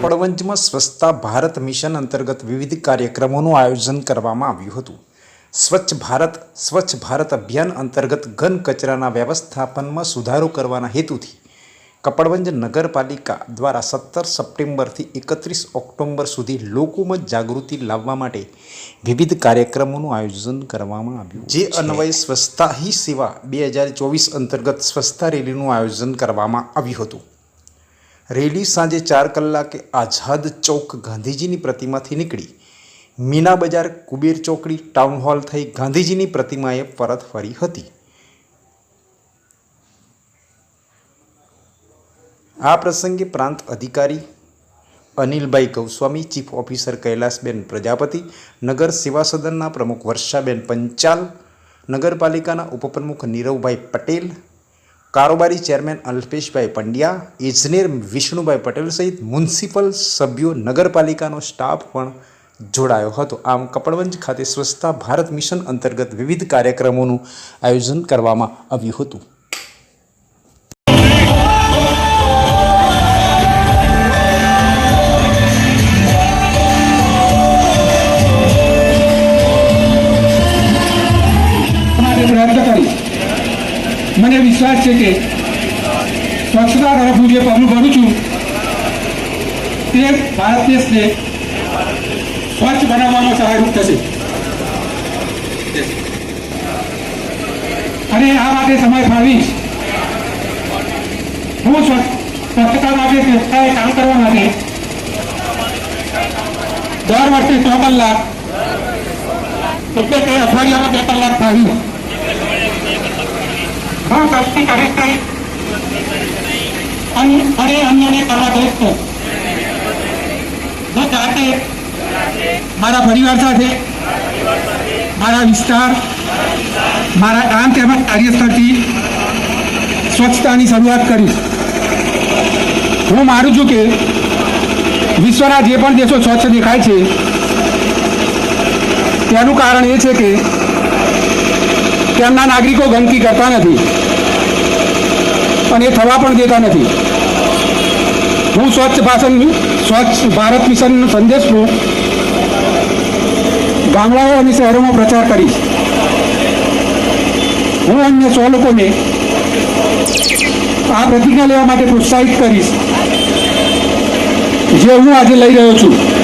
કપડવંજમાં સ્વચ્છતા ભારત મિશન અંતર્ગત વિવિધ કાર્યક્રમોનું આયોજન કરવામાં આવ્યું હતું. સ્વચ્છ ભારત સ્વચ્છ ભારત અભિયાન અંતર્ગત ઘન કચરાના વ્યવસ્થાપનમાં સુધારો કરવાના હેતુથી કપડવંજ નગરપાલિકા દ્વારા સત્તર સપ્ટેમ્બરથી એકત્રીસ ઓક્ટોબર સુધી લોકોમાં જાગૃતિ લાવવા માટે વિવિધ કાર્યક્રમોનું આયોજન કરવામાં આવ્યું જે અન્વયે સ્વચ્છતા હી સેવા બે હજાર ચોવીસ અંતર્ગત સ્વચ્છતા રેલીનું આયોજન કરવામાં આવ્યું હતું. રેલી સાંજે ચાર કલાકે આઝાદ ચોક ગાંધીજીની પ્રતિમાથી નીકળી. મીના બજાર કુબેર ચોકડી ટાઉન હોલ થઈ ગાંધીજીની પ્રતિમાએ પરત ફરી હતી. આ પ્રસંગે પ્રાંત અધિકારી અનિલભાઈ ગૌસ્વામી, ચીફ ઓફિસર કૈલાસબેન પ્રજાપતિ, નગર સેવા સદનના પ્રમુખ વર્ષાબેન પંચાલ, નગરપાલિકાના ઉપપ્રમુખ નીરવભાઈ પટેલ કારોબારી ચેરમેન અલ્પેશભાઈ પંડ્યા, ઇજનેર વિષ્ણુભાઈ પટેલ સહિત મ્યુનિસિપલ સભ્યો નગરપાલિકાનો સ્ટાફ પણ જોડાયો હતો. આમ કપડવંજ ખાતે સ્વચ્છતા ભારત મિશન અંતર્ગત વિવિધ કાર્યક્રમોનું આયોજન કરવામાં આવ્યું હતું. પ્રયત્ન કરી. મને વિશ્વાસ છે કે સ્વચ્છતા તરફ હું જે પગલું ભરું છું, તે ભારત દેશને સ્વચ્છ બનાવવામાં સહાયરૂપ થશે. અને આ માટે સમય ફાળવીશ. હું સ્વચ્છ- સ્વચ્છતા માટે સંસ્થાએ કામ કરવા માટે દર વર્ષે સો કલાક એટલે કે અઠવાડિયામાં બે કલાક ફાળવી હું કષ્ટી કરે છે. અન- ફરી અન્યને કરવા નહીં હું જાતે મારા પરિવાર સાથે, મારા વિસ્તાર, મારા ગામ તેમજ કાર્યસ્થળથી સ્વચ્છતાની શરૂઆત કરીશ હું માનું છું કે વિશ્વના જે પણ દેશો સ્વચ્છ દેખાય છે, તેનું કારણ એ છે કે તેમના નાગરિકો ગંદકી કરતા નથી. અને એ થવા પણ દેતા નથી. હું સ્વચ્છ ભાષણ સ્વચ્છ ભારત મિશનનો સંદેશનો ગામડાઓ અને શહેરોમાં પ્રચાર કરીશ. હું અન્ય સો લોકોને આ પ્રતિજ્ઞા લેવા માટે પ્રોત્સાહિત કરીશ. જે હું આજે લઈ રહ્યો છું.